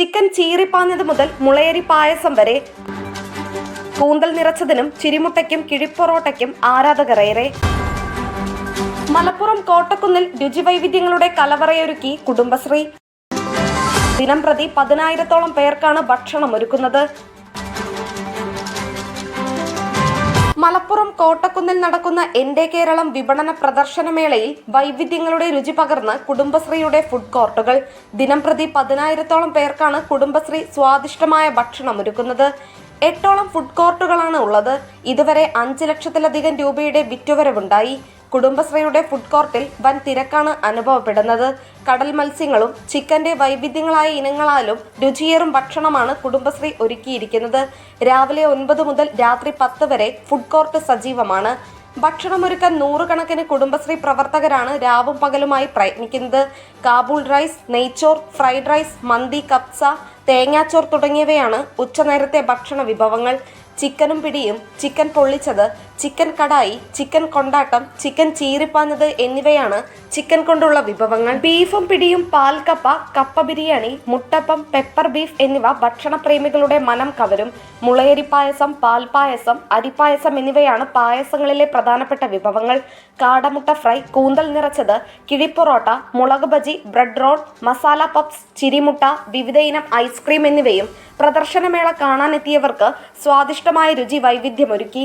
Chicken ചീറിപ്പാഞ്ഞത് മുതൽ മുളയരി പായസം വരെ. കൂന്തൽ നിറച്ചതിനും ചിരിമുട്ടയ്ക്കും കിഴിപ്പൊറോട്ടയ്ക്കും ആരാധകരേറെ. മലപ്പുറം കോട്ടക്കുന്നിൽ രുചിവൈവിധ്യങ്ങളുടെ കലവറയൊരുക്കി കുടുംബശ്രീ. ദിനം പ്രതി പതിനായിരത്തോളം പേർക്കാണ് ഭക്ഷണം ഒരുക്കുന്നത് മലപ്പുറം കോട്ടക്കുന്നിൽ നടക്കുന്ന എന്റെ കേരളം വിപണന പ്രദർശനമേളയിൽ വൈവിധ്യങ്ങളുടെ രുചി പകർന്ന് കുടുംബശ്രീയുടെ ഫുഡ് കോർട്ടുകൾ ദിനം പ്രതി പതിനായിരത്തോളം പേർക്കാണ് കുടുംബശ്രീ സ്വാദിഷ്ടമായ ഭക്ഷണം ഒരുക്കുന്നത്. എട്ടോളം ഫുഡ് കോർട്ടുകളാണ് ഉള്ളത്. ഇതുവരെ അഞ്ച് ലക്ഷത്തിലധികം രൂപയുടെ വിറ്റുവരവുണ്ടായി. കുടുംബശ്രീയുടെ ഫുഡ് കോർട്ടിൽ വൻ തിരക്കാണ് അനുഭവപ്പെടുന്നത്. കടൽ മത്സ്യങ്ങളും ചിക്കന്റെ വൈവിധ്യങ്ങളായ ഇനങ്ങളാലും രുചിയേറും ഭക്ഷണമാണ് കുടുംബശ്രീ ഒരുക്കിയിരിക്കുന്നത്. രാവിലെ ഒൻപത് മുതൽ രാത്രി പത്ത് വരെ ഫുഡ് കോർട്ട് സജീവമാണ്. ഭക്ഷണമൊരുക്കാൻ നൂറുകണക്കിന് കുടുംബശ്രീ പ്രവർത്തകരാണ് രാവും പകലുമായി പ്രയത്നിക്കുന്നത്. കാബൂൾ റൈസ് നെയ്ച്ചോർ ഫ്രൈഡ് റൈസ് മന്തി കപ്സ തേങ്ങാച്ചോർ തുടങ്ങിയവയാണ് ഉച്ചനേരത്തെ ഭക്ഷണ വിഭവങ്ങൾ. ചിക്കനും പിടിയും ചിക്കൻ പൊള്ളിച്ചത് ചിക്കൻ കടായി ചിക്കൻ കൊണ്ടാട്ടം ചിക്കൻ ചീറിപ്പാഞ്ഞത് എന്നിവയാണ് ചിക്കൻ കൊണ്ടുള്ള വിഭവങ്ങൾ. ബീഫും പിടിയും പാൽക്കപ്പ കപ്പ ബിരിയാണി മുട്ടപ്പം പെപ്പർ ബീഫ് എന്നിവ ഭക്ഷണപ്രേമികളുടെ മനം കവരും. മുളയരി പായസം പാൽപായസം അരിപ്പായസം എന്നിവയാണ് പായസങ്ങളിലെ പ്രധാനപ്പെട്ട വിഭവങ്ങൾ. കാടമുട്ട ഫ്രൈ കൂന്തൽ നിറച്ചത് കിഴിപ്പൊറോട്ട മുളക് bajji bread roll masala puffs ചിരിമുട്ട വിവിധ ഇനം ഐസ്ക്രീം എന്നിവയും പ്രദർശനമേള കാണാനെത്തിയവർക്ക് സ്വാദിഷ്ടമായ രുചി വൈവിധ്യമൊരുക്കി.